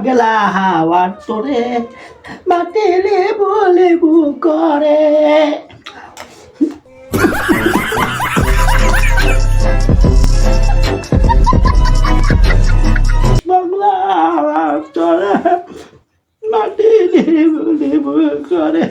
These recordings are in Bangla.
পাগলা হাওয়ার তোরে বাতিলে বলে বু করে। বাংলা হাওয়ার তোরে করে।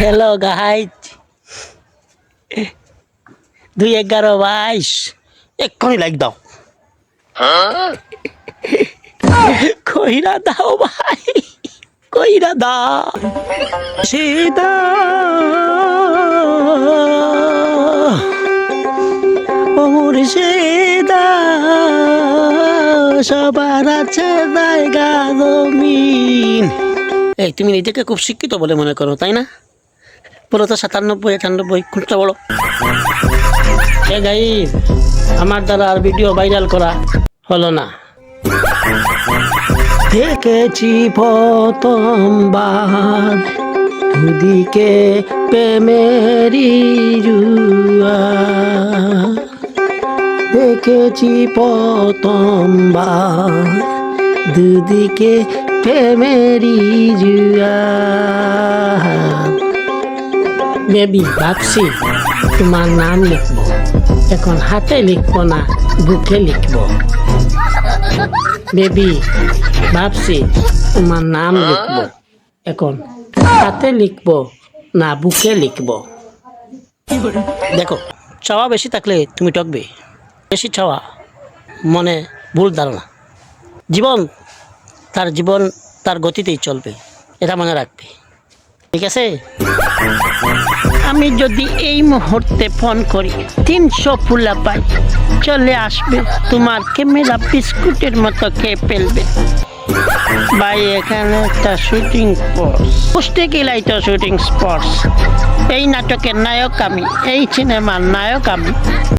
হ্যালো গাইজ দুই এগারো বাইশ। এক্ষুনি লাইক দাও। কইরা দাও ভাই। কইরা দাও। সীতা অমর সীতা সবার আছে জায়গা জমিন এই তুমি নিজেকে খুব শিক্ষিত বলে মনে করো, তাই না? বলো তো সাতানব্বই আটানব্বই কোনটা বলো। এ গাই আমার দ্বারা আর ভিডিও ভাইরাল করা হলো না। দেখেছি প্রথমবার দুদিকে প্রেমেরি জুয়া। দেখেছি প্রথমবার দুদিকে প্রেমেরি জুয়া। বেবি ভাবছি, তোমার নাম লিখব। এখন হাতে লিখব না, বুকে লিখব। বেবি ভাবছি, তোমার নাম লিখব। এখন হাতে লিখব না, বুকে লিখব। দেখো, চাওয়া বেশি থাকলে তুমি টকবে বেশি চাওয়া মনে ভুল ধারণা। জীবন তার জীবন তার গতিতেই চলবে, এটা মনে রাখবে। ঠিক আছে? আমি যদি এই মুহূর্তে ফোন করি, তিনশো ফুলা পাই, চলে আসবে তোমার ক্যামেরা বিস্কুটের মতো খেয়ে ফেলবে। ভাই, এখানে একটা শুটিং স্পট পোস্টে গেলাই তো শুটিং স্পটস এই নাটকের নায়ক আমি, এই সিনেমার নায়ক আমি।